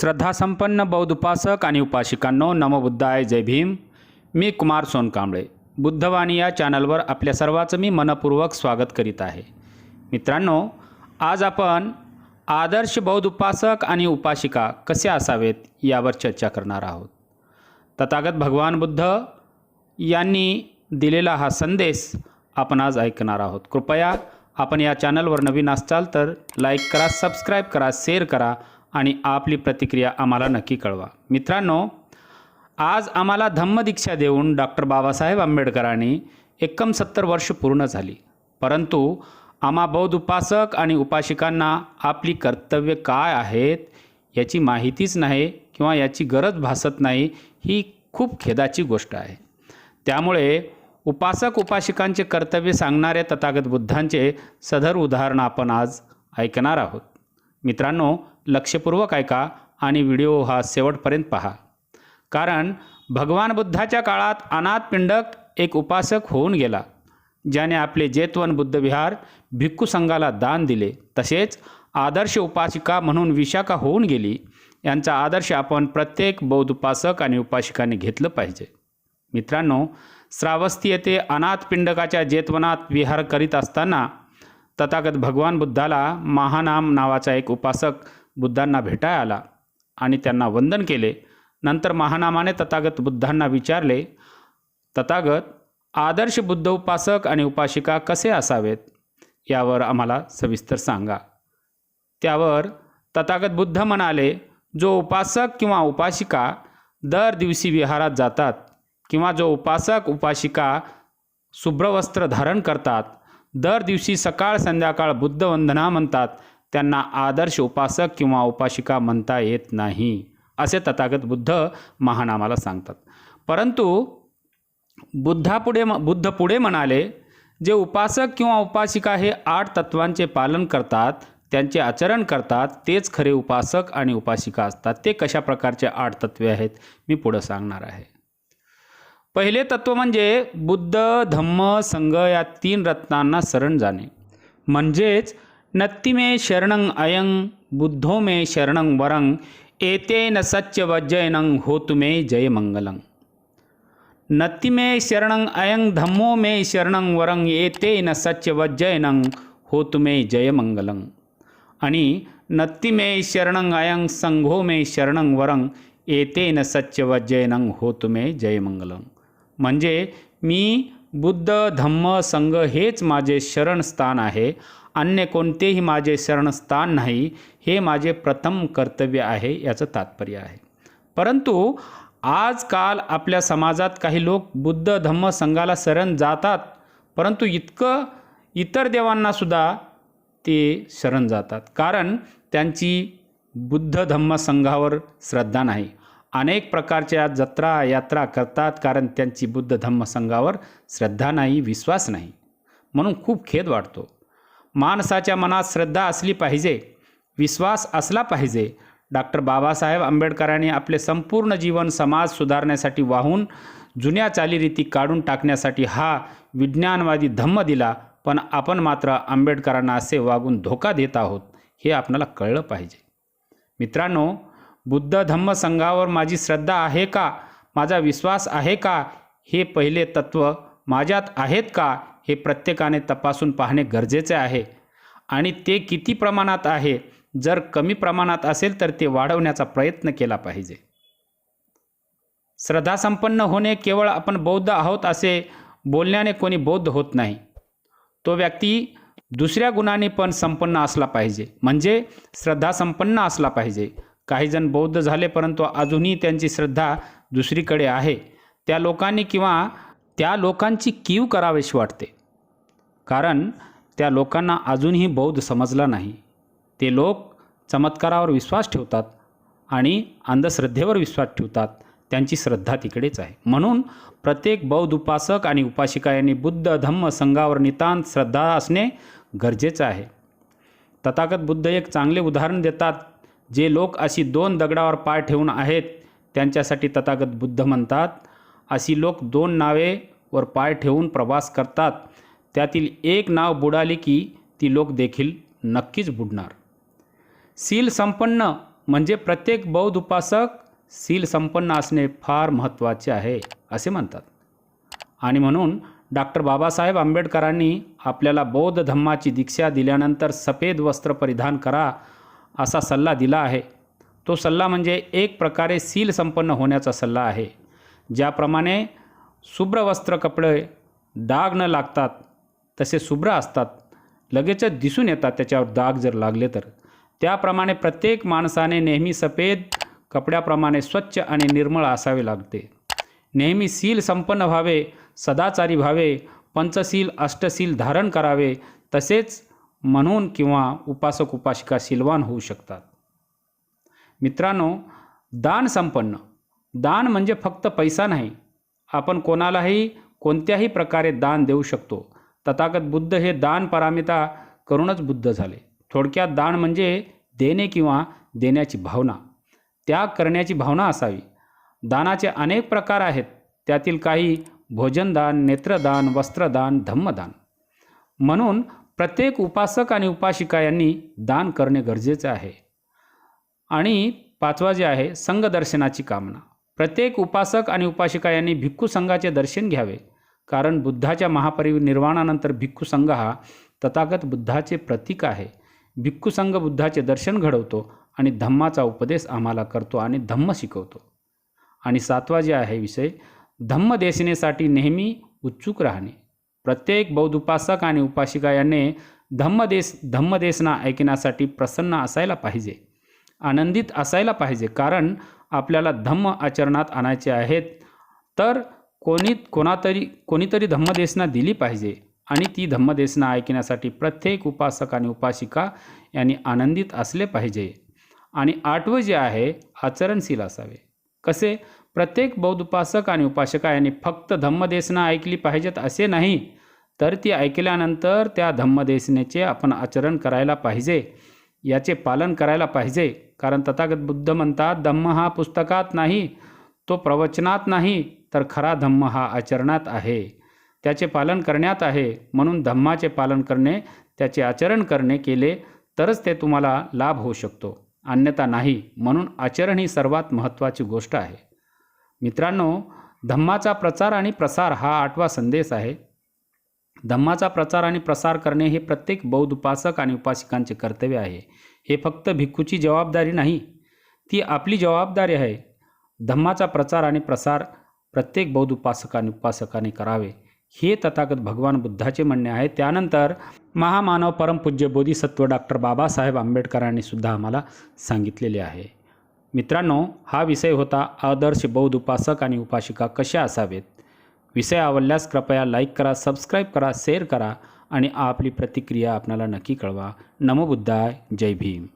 श्रद्धासंपन्न बौद्ध उपासक आणि उपासिकांनो नमबुद्धाय जय भीम. मी कुमार सोनकांबळे. बुद्धवाणी या चॅनलवर आपल्या सर्वाचं मी मनपूर्वक स्वागत करीत आहे. मित्रांनो आज आपण आदर्श बौद्ध उपासक आणि उपासिका कसे असावेत यावर चर्चा करणार आहोत. तथागत भगवान बुद्ध यांनी दिलेला हा संदेश आपण आज ऐकणार आहोत. कृपया आपण या चॅनलवर नवीन असाल तर लाईक करा सबस्क्राईब करा शेअर करा आणि आपली प्रतिक्रिया आम्हाला नक्की कळवा. मित्रांनो आज आम्हाला धम्मदीक्षा देऊन डॉक्टर बाबासाहेब आंबेडकरांनी एकोणसत्तर वर्ष पूर्ण झाली. परंतु आम्हा बौद्ध उपासक आणि उपासिकांना आपली कर्तव्य काय आहेत याची माहितीच नाही किंवा याची गरज भासत नाही ही खूप खेदाची गोष्ट आहे. त्यामुळे उपासक उपासिकांचे कर्तव्य सांगणारे तथागत बुद्धांचे सदर उदाहरण आपण आज ऐकणार आहोत. मित्रांनो लक्षपूर्वक ऐका आणि व्हिडिओ हा शेवटपर्यंत पहा. कारण भगवान बुद्धाच्या काळात अनाथ पिंडक एक उपासक होऊन गेला ज्याने आपले जेतवन बुद्धविहार भिक्खू संघाला दान दिले. तसेच आदर्श उपासिका म्हणून विशाखा होऊन गेली. यांचा आदर्श आपण प्रत्येक बौद्ध उपासक आणि उपासिकाने घेतलं पाहिजे. मित्रांनो श्रावस्ती येथे अनाथ पिंडकाच्या जेतवनात विहार करीत असताना तथागत भगवान बुद्धाला महानाम नावाचा एक उपासक बुद्धांना भेटाय आला आणि त्यांना वंदन केले. नंतर महानामाने तथागत बुद्धांना विचारले तथागत आदर्श बुद्ध उपासक आणि उपासिका कसे असावेत? यावर आम्हाला सविस्तर सांगा. त्यावर तथागत बुद्ध म्हणाले जो उपासक किंवा उपासिका दर दिवशी विहारात जातात किंवा जो उपासक उपासिका शुभ्रवस्त्र धारण करतात दर दिवशी सकाळ संध्याकाळ बुद्धवंदना म्हणतात त्यांना आदर्श उपासक किंवा उपासिका म्हणता येत नाही असे तथागत बुद्ध महानामाला सांगतात. परंतु बुद्धापुढे बुद्ध पुढे म्हणाले जे उपासक किंवा उपासिका हे आठ तत्वांचे पालन करतात त्यांचे आचरण करतात तेच खरे उपासक आणि उपासिका असतात. ते कशा प्रकारचे आठ तत्वे आहेत मी पुढं सांगणार आहे. पहिले तत्व म्हणजे बुद्ध धम्म संघ या तीन रत्नांना शरण जाणे. म्हणजेच नत्ति में शरणं अयं बुद्धो मे शरणं वरं एतेन सच्च वज्जयनं होतु मे जयमंगलं नत्ति में शरणं अयं धम्मो मे शरणं वरं एतेन सच्चवज्जयनं होतु मे जयमंगलं आणि नत्ती मे शरणं अयं संघो मे शरणं वरं एतेन सच्च वज्जयनं होतु मे जयमंगलं म्हणजे मी बुद्ध धम्म संघ हेच माझे शरणस्थान आहे अन्य कोणतेही माझे शरणस्थान नाही हे माझे प्रथम कर्तव्य आहे याचं तात्पर्य आहे. परंतु आजकाल आपल्या समाजात काही लोक बुद्ध धम्म संघाला शरण जातात परंतु इतकं इतर देवांनासुद्धा ते शरण जातात. कारण त्यांची बुद्ध धम्म संघावर श्रद्धा नाही. अनेक प्रकारच्या जत्रा यात्रा करतात कारण त्यांची बुद्ध धम्म संघावर श्रद्धा नाही विश्वास नाही. म्हणून खूप खेद वाटतो माणसाच्या मनात श्रद्धा असली पाहिजे विश्वास असला पाहिजे. डॉक्टर बाबासाहेब आंबेडकरांनी आपले संपूर्ण जीवन समाज सुधारण्यासाठी वाहून जुन्या चालीरीती काढून टाकण्यासाठी हा विज्ञानवादी धम्म दिला पण आपण मात्र आंबेडकरांना असे वागून धोका देत आहोत हे आपल्याला कळलं पाहिजे. मित्रांनो बुद्ध धम्म संघावर माझी श्रद्धा आहे का? माझा विश्वास आहे का? हे पहिले तत्व माझ्यात आहेत का? हे प्रत्येकाने तपासून पाहणे गरजेचे आहे. आणि ते किती प्रमाणात आहे जर कमी प्रमाणात असेल तर ते वाढवण्याचा प्रयत्न केला पाहिजे. श्रद्धासंपन्न होणे केवळ आपण बौद्ध आहोत असे बोलण्याने कोणी बौद्ध होत नाही. तो व्यक्ती दुसऱ्या गुणाने पण संपन्न असला पाहिजे. म्हणजे श्रद्धासंपन्न असला पाहिजे. काहीजण बौद्ध झाले परंतु अजूनही त्यांची श्रद्धा दुसरीकडे आहे. त्या लोकांनी किंवा त्या लोकांची कीव करावीशी वाटते. कारण त्या लोकांना अजूनही बौद्ध समजला नाही. ते लोक चमत्कारावर विश्वास ठेवतात आणि अंधश्रद्धेवर विश्वास ठेवतात. त्यांची श्रद्धा तिकडेच आहे. म्हणून प्रत्येक बौद्ध उपासक आणि उपासिका यांनी बुद्ध धम्म संघावर नितांत श्रद्धा असणे गरजेचं आहे. तथागत बुद्ध एक चांगले उदाहरण देतात. जे लोक अशी दोन दगडावर पाय ठेवून आहेत त्यांच्यासाठी तथागत बुद्ध म्हणतात अशी लोक दोन नावेवर पाय ठेवून प्रवास करतात. त्यातील एक नाव बुडाली की ती लोक देखील नक्कीच बुडणार. सील संपन्न म्हणजे प्रत्येक बौद्ध उपासक सील संपन्न असणे फार महत्त्वाचे आहे असे म्हणतात. आणि म्हणून डॉक्टर बाबासाहेब आंबेडकरांनी आपल्याला बौद्ध धम्माची दीक्षा दिल्यानंतर सफेद वस्त्र परिधान करा असा सल्ला दिला आहे. तो सल्ला म्हणजे एक प्रकारे सील संपन्न होण्याचा सल्ला आहे. ज्याप्रमाणे शुभ्र वस्त्र कपडे डाग न लागतात तसे शुभ्र असतात. लगेचच दिसून येतात त्याच्यावर डाग जर लागले तर. त्याप्रमाणे प्रत्येक माणसाने नेहमी सफेद कपड्याप्रमाणे स्वच्छ आणि निर्मळ असावे लागते. नेहमी सील संपन्न व्हावे सदाचारी व्हावे पंचशील अष्टशील धारण करावे तसेच म्हणून किंवा उपासक उपासिका शिलवान होऊ शकतात. मित्रांनो दान संपन्न. दान म्हणजे फक्त पैसा नाही. आपण कोणालाही कोणत्याही प्रकारे दान देऊ शकतो. तथागत बुद्ध हे दान परामिता करूनच बुद्ध झाले. थोडक्यात दान म्हणजे देणे किंवा देण्याची भावना. त्याग करण्याची भावना असावी. दानाचे अनेक प्रकार आहेत. त्यातील काही भोजनदान नेत्रदान वस्त्रदान धम्मदान. म्हणून प्रत्येक उपासक आणि उपासिका यांनी दान करणे गरजेचे आहे. आणि पाचवा जे आहे संघदर्शनाची कामना. प्रत्येक उपासक आणि उपासिका यांनी भिक्खू संघाचे दर्शन घ्यावे. कारण बुद्धाच्या महापरिनिर्वाणानंतर भिक्खू संघ हा तथागत बुद्धाचे प्रतीक आहे. भिक्खू संघ बुद्धाचे दर्शन घडवतो आणि धम्माचा उपदेश आम्हाला करतो आणि धम्म शिकवतो. आणि सातवा जे आहे विषय धम्मदेशनेसाठी नेहमी उत्सुक राहणे. प्रत्येक बौद्ध उपासक आणि उपासिका यांनी धम्मदेश धम्मदेशना ऐकण्यासाठी प्रसन्न असायला पाहिजे. आनंदित असायला पाहिजे. कारण आपल्याला धम्म आचरणात आणायचे आहेत तर कोणी कोणातरी कोणीतरी धम्मदेशना दिली पाहिजे आणि ती धम्मदेशना ऐकण्यासाठी प्रत्येक उपासक आणि उपासिका यांनी आनंदित असले पाहिजे. आणि आठवं जे आहे आचरणशील असावे. कसे? प्रत्येक बौद्ध उपासक आणि उपासका यांनी फक्त धम्मदेशना ऐकली पाहिजेत असे नाही तर ती ऐकल्यानंतर त्या धम्मदेशनेचे आपण आचरण करायला पाहिजे. याचे पालन करायला पाहिजे. कारण तथागत बुद्ध म्हणतात धम्म हा पुस्तकात नाही तो प्रवचनात नाही तर खरा धम्म हा आचरणात आहे. त्याचे पालन करण्यात आहे. म्हणून धम्माचे पालन करणे त्याचे आचरण करणे केले तरच ते तुम्हाला लाभ होऊ शकतो. अन्यथा नाही. म्हणून आचरण ही सर्वात महत्त्वाची गोष्ट आहे. मित्रांनो धम्माचा प्रचार आणि प्रसार हा आठवा संदेश आहे. धम्माचा प्रचार आणि प्रसार करणे हे प्रत्येक बौद्ध उपासक आणि उपासिकांचे कर्तव्य आहे. हे फक्त भिक्खूची जबाबदारी नाही ती आपली जबाबदारी आहे. धम्माचा प्रचार आणि प्रसार प्रत्येक बौद्ध उपासकाने उपासकाने करावे हे तथागत भगवान बुद्धाचे म्हणणे आहे. त्यानंतर महामानव परमपूज्य बोधिसत्व डॉक्टर बाबासाहेब आंबेडकरांनी सुद्धा आम्हाला सांगितलेले आहे. मित्रांनो हा विषय होता आदर्श बौद्ध उपासक आणि उपासिका कशा असावेत? विषय आवडल्यास कृपया लाईक करा सबस्क्राईब करा शेअर करा आणि आपली प्रतिक्रिया आपणाला नक्की कळवा. नमो बुद्धाय जय भीम.